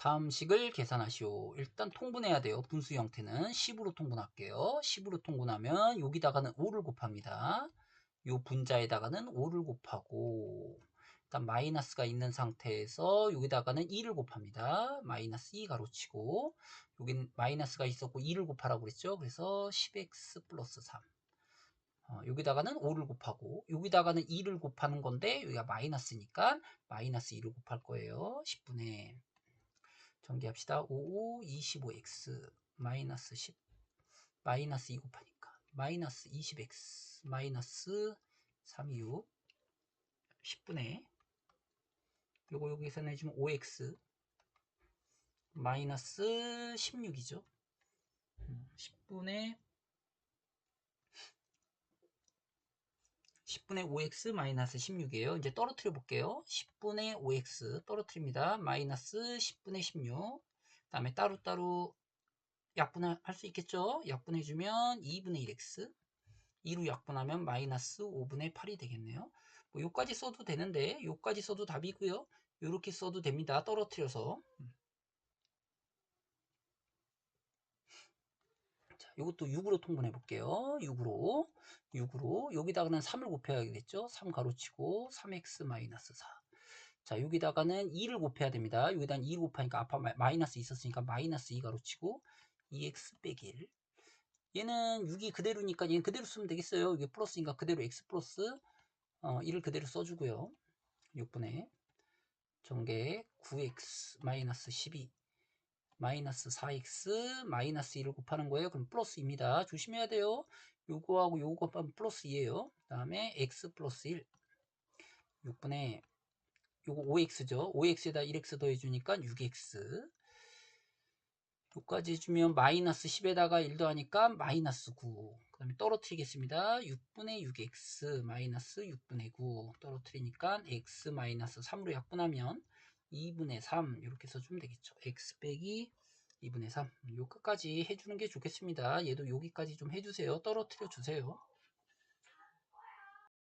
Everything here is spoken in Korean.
다음 식을 계산하시오. 일단 통분해야 돼요. 분수 형태는 10으로 통분할게요. 10으로 통분하면 여기다가는 5를 곱합니다. 요 분자에다가는 5를 곱하고 일단 마이너스가 있는 상태에서 여기다가는 2를 곱합니다. 마이너스 2 가로치고 여긴 마이너스가 있었고 2를 곱하라고 그랬죠. 그래서 10x 플러스 3 어, 여기다가는 5를 곱하고 여기다가는 2를 곱하는 건데 여기가 마이너스니까 마이너스 2를 곱할 거예요. 10분의 전개합시다. 5, 25x 마이너스 10 마이너스 2 곱하니까 마이너스 20x 마이너스 36 10분의 요거 여기서 내주면 5x 마이너스 16이죠. 10분의 10분의 5x 마이너스 16이에요. 이제 떨어뜨려 볼게요. 10분의 5x 떨어뜨립니다. 마이너스 10분의 16. 그 다음에 따로따로 약분할 수 있겠죠? 약분해주면 2분의 1x. 2로 약분하면 마이너스 5분의 8이 되겠네요. 뭐 요까지 써도 되는데 요까지 써도 답이고요. 요렇게 써도 됩니다. 떨어뜨려서. 자, 요것도 6으로 통분해 볼게요. 6으로. 6으로 여기다가는 3을 곱해야겠죠 3 가로치고 3x 마이너스 4 자, 여기다가는 2를 곱해야 됩니다. 여기다는 2를 곱하니까 아파 마이너스 있었으니까 마이너스 2 가로치고 2x 빼기 1 얘는 6이 그대로니까 얘는 그대로 쓰면 되겠어요. 이게 플러스니까 그대로 x 플러스 어, 1을 그대로 써주고요. 6분의 전개 9x 마이너스 12 마이너스 4x 마이너스 1을 곱하는 거예요. 그럼 플러스입니다. 조심해야 돼요. 요거하고 요거 곱하면 플러스 2에요. 그 다음에 x 플러스 1 6분의 요거 5x죠. 5x에다 1x 더해주니까 6x 요까지 해주면 마이너스 10에다가 1 더하니까 마이너스 9. 그 다음에 떨어뜨리겠습니다. 6분의 6x 마이너스 6분의 9 떨어뜨리니까 x 마이너스 3으로 약분하면 2분의 3 이렇게 써주면 되겠죠. x 빼기 2분의 3. 요 끝까지 해주는 게 좋겠습니다. 얘도 여기까지 좀 해주세요. 떨어뜨려 주세요.